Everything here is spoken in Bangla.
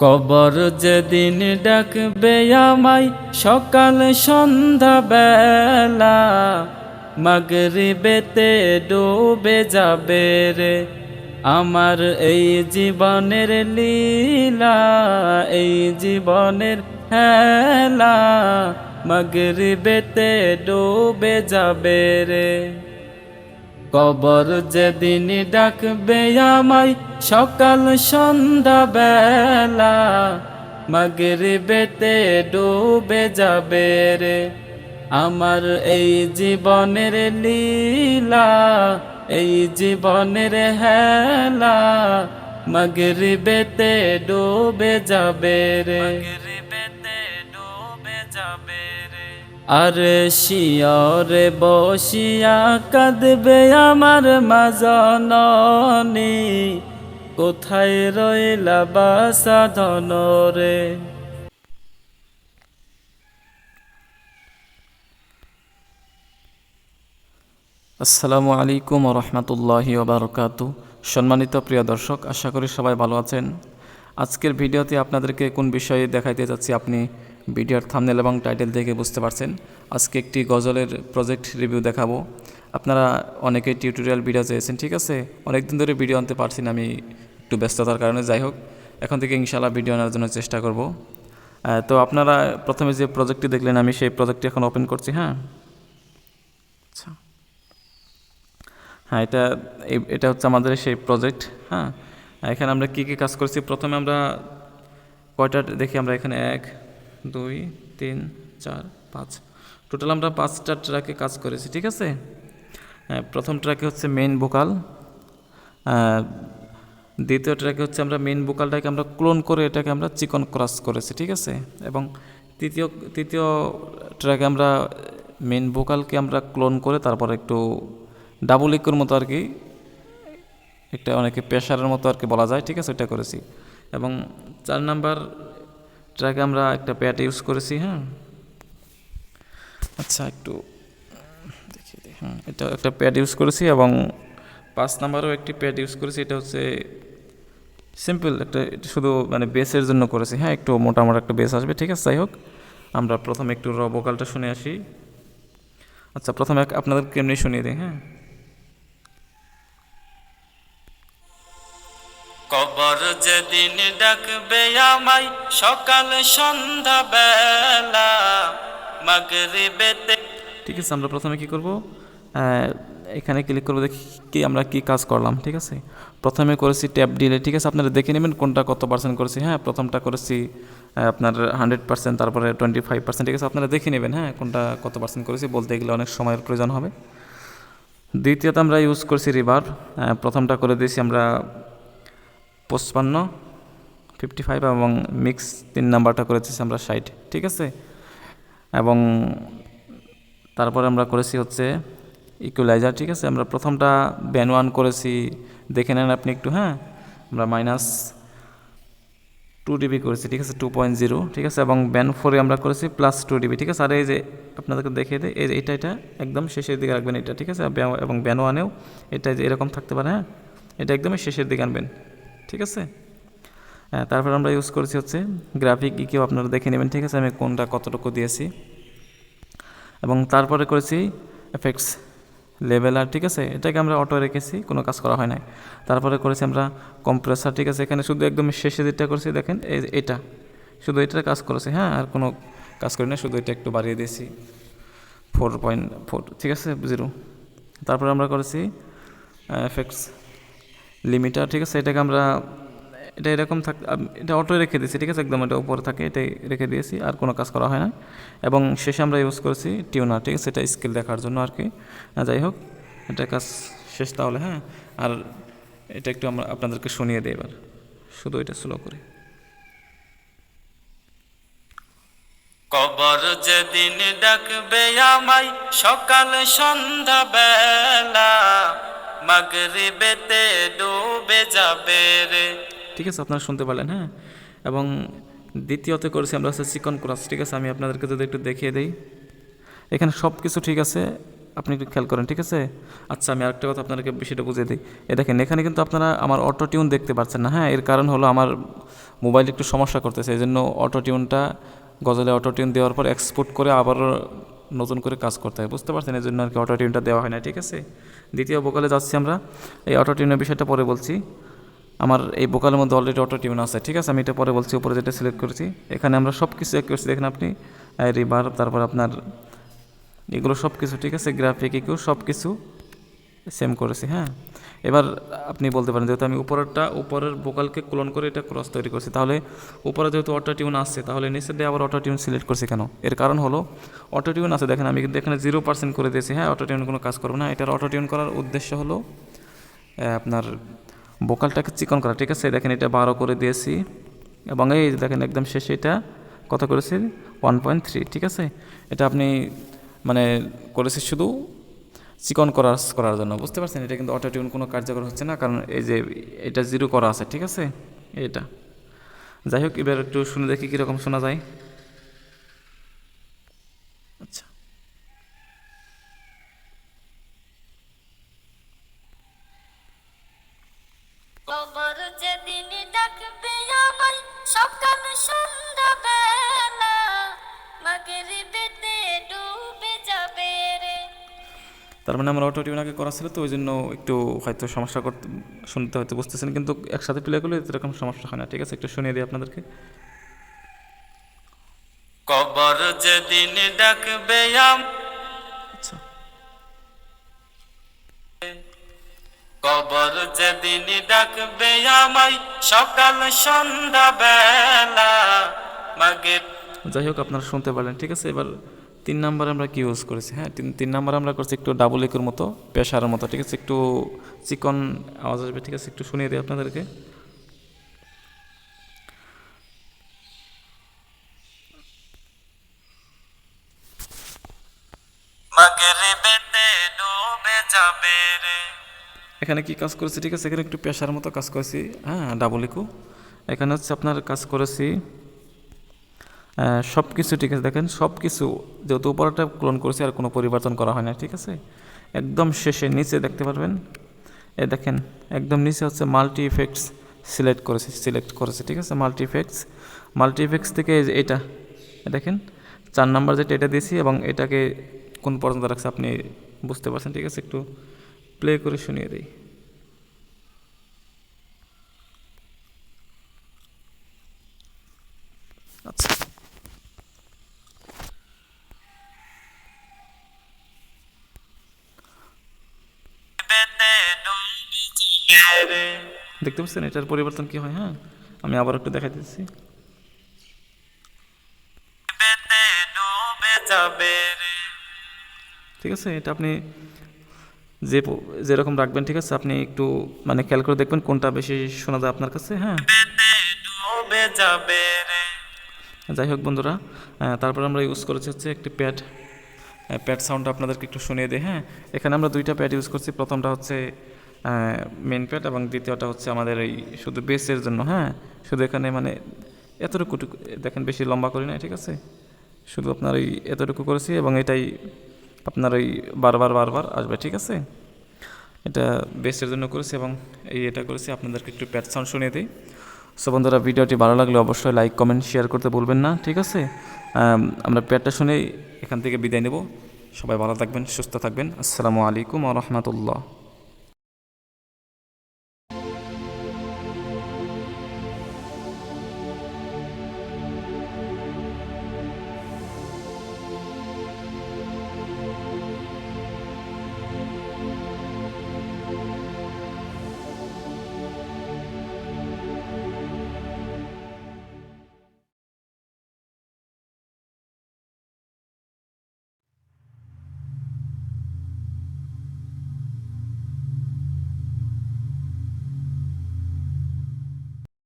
কবর যেদিন ডাকবে আমায়, সকাল, সন্ধ্যা, বেলা, মাগরিবেতে ডুবে যাবে রে। আমার এই জীবনের লীলা, এই জীবনের হেলা, মাগরিবেতে ডুবে যাবে রে। কবর যেদিন ডাকবে আমায়, সকাল, সন্ধ্যা, বেলা, মাগরিবেতে ডুবে যাবে রে। আমার এই জীবনের লীলা, এই জীবনের হেলা, মাগরিবেতে ডুবে যাবে রে। আর শিয়রে বসিয়া কাঁদবে আমার মাজননী। কোথায় রইলা বাসা ধনরে? আসসালামু আলাইকুম রহমতুল্লাহি ওবরকাতু সম্মানিত প্রিয় দর্শক, আশা করি সবাই ভালো আছেন। আজকের ভিডিওতে আপনাদেরকে কোন বিষয়ে দেখাইতে যাচ্ছি আপনি? ভিডিওর থামনেল এবং টাইটেল দেখে বুঝতে পারছেন। আজকে একটি গজলের প্রজেক্ট রিভিউ দেখাবো। আপনারা অনেকেই টিউটোরিয়াল ভিডিও চেয়েছেন, ঠিক আছে? অনেকদিন ধরে ভিডিও আনতে পারছি না, আমি একটু ব্যস্ততার কারণে। যাই হোক, এখন থেকে ইনশাআল্লাহ ভিডিও আনার জন্য চেষ্টা করব। তো আপনারা প্রথমে যে প্রজেক্টটি দেখলেন, আমি সেই প্রজেক্টটি এখন ওপেন করছি হ্যাঁ? আচ্ছা। হ্যাঁ এটা এটা হচ্ছে আমাদের সেই প্রজেক্ট হ্যাঁ? এখানে আমরা কী কী কাজ করছি? প্রথমে আমরা কয়টা দেখি, আমরা এখানে এক দুই, তিন, চার, পাঁচ। টোটাল আমরা পাঁচটা ট্র্যাকে কাজ করেছি, ঠিক আছে? প্রথম ট্র্যাকে হচ্ছে মেন ভোকাল দ্বিতীয় ট্র্যাকে হচ্ছে আমরা মেইন ভোকালটাকে আমরা ক্লোন করে এটাকে আমরা চিকন ক্রস করেছি, ঠিক আছে? এবং তৃতীয় তৃতীয় ট্র্যাকে আমরা মেন ভোকালকে আমরা ক্লোন করে তারপর একটু ডাবল ইকুর মতো আর কি, একটা অনেকে প্রেশারের মতো আর কি বলা যায়, ঠিক আছে? এটা করেছি। এবং চার নাম্বার ট্র্যাকে আমরা একটা প্যাড ইউজ করেছি হ্যাঁ। আচ্ছা একটু দেখি। হুম, এটা একটা প্যাড ইউজ করেছি এবং পাঁচ নাম্বারও একটি প্যাড ইউজ করেছি, এটা হচ্ছে সিম্পল একটা শুধু মানে বেসের জন্য করেছি হ্যাঁ একটু মোটামোটা একটা বেস আসবে, ঠিক আছে, যাই হোক। আমরা প্রথমে একটু র ভোকালটা শুনে আসি। আচ্ছা প্রথমে আপনাদেরকে এমনি শুনিয়ে দিই হ্যাঁ। কবর যেদিন ডাকবে আমায়, সকাল, সন্ধ্যা বেলা, মাগরিবেতে। ঠিক আছে, আমরা প্রথমে কি করব? এখানে ক্লিক করব, দেখি কি আমরা কি কাজ করলাম, ঠিক আছে? প্রথমে করেছি ট্যাপ ডিলে, ঠিক আছে? আপনারা দেখে নেবেন কোনটা কত পার্সেন্ট করেছি হ্যাঁ? প্রথমটা করেছি আপনার হান্ড্রেড পার্সেন্ট তারপরে টোয়েন্টি ফাইভ পার্সেন্ট ঠিক আছে? আপনারা দেখে নেবেন হ্যাঁ? কোনটা কত পার্সেন্ট করেছি, বলতে গেলে অনেক সময়ের প্রয়োজন হবে। দ্বিতীয়ত আমরা ইউজ করছি রিভার প্রথমটা করে দিয়েছি আমরা পঁচপান্ন ফিফটি ফাইভ এবং মিক্স তিন নাম্বারটা করেছি আমরা ষাট, ঠিক আছে? এবং তারপরে আমরা করেছি হচ্ছে ইকুয়ালাইজার ঠিক আছে? আমরা প্রথমটা ব্যান ওয়ান করেছি, দেখে নেন আপনি একটু হ্যাঁ? আমরা মাইনাস টু ডিবি করেছি, ঠিক আছে? টু পয়েন্ট জিরো ঠিক আছে? এবং ব্যান ফোরে আমরা করেছি প্লাস টু ডিবি ঠিক আছে? আর এই যে আপনাদেরকে দেখিয়ে দেয় এই যে এটা এটা একদম শেষের দিকে রাখবেন এটা, ঠিক আছে? এবং ব্যান ওয়ানেও এটা যে এরকম থাকতে পারে হ্যাঁ? এটা একদমই শেষের দিকে আনবেন। ঠিক আছে? হ্যাঁ তারপর আমরা ইউজ করেছি হচ্ছে গ্রাফিক ইকেও আপনারা দেখে নেবেন, ঠিক আছে? আমি কোনটা কতটুকু দিয়েছি। এবং তারপরে করেছি এফেক্টস লেভেলার ঠিক আছে? এটাকে আমরা অটো রেখেছি, কোনো কাজ করা হয় নাই। তারপরে করেছি আমরা কম্প্রেসার ঠিক আছে? এখানে শুধু একদম শেষে যেটা করেছি, দেখেন, এই এটা। শুধু এটার কাজ করেছি হ্যাঁ? আর কোনো কাজ করি না শুধু এটা একটু বাড়িয়ে দিয়েছি। ফোর পয়েন্ট ফোর ঠিক আছে? জিরো তারপরে আমরা করেছি এফেক্টস লিমিটার ঠিক আছে? এটাকে আমরা, এটা এরকম থাক এটা অটো রেখে দিয়েছি, ঠিক আছে? একদম এটা উপরে থাকে, এটাই রেখে দিয়েছি, আর কোনো কাজ করা হয় না। এবং শেষে আমরা ইউজ করেছি টিউনার ঠিক আছে? এটা স্কেল দেখার জন্য আর কি। যাই হোক, এটা কাজ শেষ তাহলে হ্যাঁ? আর এটা একটু আমরা আপনাদেরকে শুনিয়ে দিই এবার। শুধু এটা স্লো করে। কবর যেদিন ডাকবে আমায়, সকাল সন্ধ্যা বেলা মাগরিবেতে ডুবে যাবে রে। ঠিক আছে, আপনারা শুনতে পারলেন হ্যাঁ? এবং দ্বিতীয়তে করেছি আমরা হচ্ছে চিকন ক্রাস, ঠিক আছে? আমি আপনাদেরকে যদি একটু দেখিয়ে দিই। এখানে সব কিছু ঠিক আছে? আপনি একটু খেয়াল করেন, ঠিক আছে? আচ্ছা আমি আরেকটা কথা আপনাদেরকে বিষয়টা বুঝিয়ে দিই। এ দেখেন, এখানে কিন্তু আপনারা আমার অটো টিউন দেখতে পাচ্ছেন না হ্যাঁ? এর কারণ হলো আমার মোবাইল একটু সমস্যা করতেছে, এই জন্য অটো টিউনটা গজলে অটো টিউন দেওয়ার পর এক্সপোর্ট করে আবার নতুন করে কাজ করতে হয়। বুঝতে পারছেন? এই জন্য আর কি অটো টিউনটা দেওয়া হয় না, ঠিক আছে? দ্বিতীয় বোকালে যাচ্ছি আমরা। এই অটো টিউনের বিষয়টা পরে বলছি। আমার এই বোকালের মধ্যে অলরেডি অটো টিউন আছে, ঠিক আছে? আমি এটা পরে বলছি, উপরে যেটা সিলেক্ট করেছি। এখানে আমরা সব কিছু এক করছি, দেখেন আপনি। রিবার তারপর আপনার এগুলো সব কিছু ঠিক আছে? গ্রাফিক ইকু সব কিছু সেম করেছি হ্যাঁ? এবার আপনি বলতে পারেন, যেহেতু আমি উপরেরটা, উপরের বোকালকে ক্লোন করে এটা ক্রস তৈরি করছি, তাহলে উপরে যেহেতু অটো টিউন আসছে, তাহলে নিচে দিয়ে আবার অটো টিউন সিলেক্ট করছি কেন? এর কারণ হলো অটো টিউন আছে, দেখেন আমি কিন্তু এখানে জিরো পার্সেন্ট করে দিয়েছি হ্যাঁ অটো টিউন কোনো কাজ করব না, এটার অটো টিউন করার উদ্দেশ্য হলো আপনার বোকালটাকে চিকন করা, ঠিক আছে? দেখেন এটা বারো করে দিয়েছি, এবং এই দেখেন একদম শেষে এটা কত করেছি? ওয়ান পয়েন্ট থ্রি ঠিক আছে? এটা আপনি মানে করেছি শুধু চিকন করার করার জন্য। বুঝতে পারছেন? এটা কিন্তু অটো টিউন কোনো কার্যকর হচ্ছে না, কারণ এই যে এটা জিরো করা আছে, ঠিক আছে? এটা। যাই হোক, এবার একটু শুনে দেখি কীরকম শোনা যায়। আচ্ছা। বেলা তার মানে আমার অটো টিউন আগে করা ছিল তো ওই জন্য একটু হয়তো সমস্যা করতে শুনতে হয়তো বুঝতেছেন কিন্তু একসাথে প্লে করলে এরকম সমস্যা হয় না ঠিক আছে? একটু শুনিয়ে দিই আপনাদেরকে। কবর যেদিন ডাকবে আচ্ছা। কবর যেদিন ডাকবে আমায় সকাল সন্ধ্যা বেলা মাগে যাই হোক আপনারা শুনতে পারলেন ঠিক আছে? এবার তিন নাম্বার আমরা কি ইউজ করেছি? হ্যাঁ তিন তিন নাম্বার আমরা করছি একটু ডাবল একের মতো পেশার মতো ঠিক আছে? একটু চিকন আওয়াজ আসবে ঠিক আছে? একটু শুনিয়ে দিই আপনাদেরকে। এখানে কি কাজ করেছি ঠিক আছে? এখানে একটু পেশার মতো কাজ করেছি। হ্যাঁ ডাবল ইকু এখানে হচ্ছে আপনার কাজ করেছি সব কিছু ঠিক আছে, দেখেন সব কিছু যেহেতু উপরটা ক্লোন করেছি, আর কোনো পরিবর্তন করা হয় না, ঠিক আছে? একদম শেষে, নিচে দেখতে পারবেন, এ দেখেন, একদম নিচে হচ্ছে মাল্টি ইফেক্টস সিলেক্ট করেছি সিলেক্ট করেছি, ঠিক আছে মাল্টি ইফেক্টস মাল্টি ইফেক্টস থেকে এটা দেখেন, চার নাম্বার যেটা, এটা দিয়েছি, এবং এটাকে কোন পর্যন্ত রাখছে আপনি বুঝতে পারছেন, ঠিক আছে, একটু প্লে করে শুনিয়ে দিই। আচ্ছা। দেখতে পাচ্ছেন? এটার পরিবর্তন কি হয়? হ্যাঁ আমি আবার একটু দেখাই দিচ্ছি ঠিক আছে এটা আপনি যে যেরকম রাখবেন ঠিক আছে? আপনি একটু মানে খেয়াল করে দেখবেন কোনটা বেশি শোনা যায় আপনার কাছে হ্যাঁ? যাই হোক বন্ধুরা তারপর আমরা ইউজ করেছি হচ্ছে একটি প্যাড প্যাড সাউন্ড আপনাদেরকে একটু শুনিয়ে দিই হ্যাঁ? এখানে আমরা দুইটা প্যাড ইউজ করছি। প্রথমটা হচ্ছে মেন প্যাড এবং দ্বিতীয়টা হচ্ছে আমাদের এই শুধু বেসের জন্য হ্যাঁ? শুধু এখানে মানে এতটুকু দেখেন বেশি লম্বা করি না ঠিক আছে? শুধু আপনার এই এতটুকু করেছি এবং এটাই আপনার ওই বারবার বারবার আসবে, ঠিক আছে? এটা বেসের জন্য করেছি এবং এই এটা করেছি। আপনাদেরকে একটু প্যাড সাউন্ড শুনিয়ে দিই। সো বন্ধুরা, ভিডিওটি ভালো লাগলে অবশ্যই লাইক কমেন্ট শেয়ার করতে ভুলবেন না, ঠিক আছে? আমরা প্যাডটা শুনেই এখান থেকে বিদায় নেব। সবাই ভালো থাকবেন, সুস্থ থাকবেন। আসসালামু আলাইকুম রহমতুল্লাহ।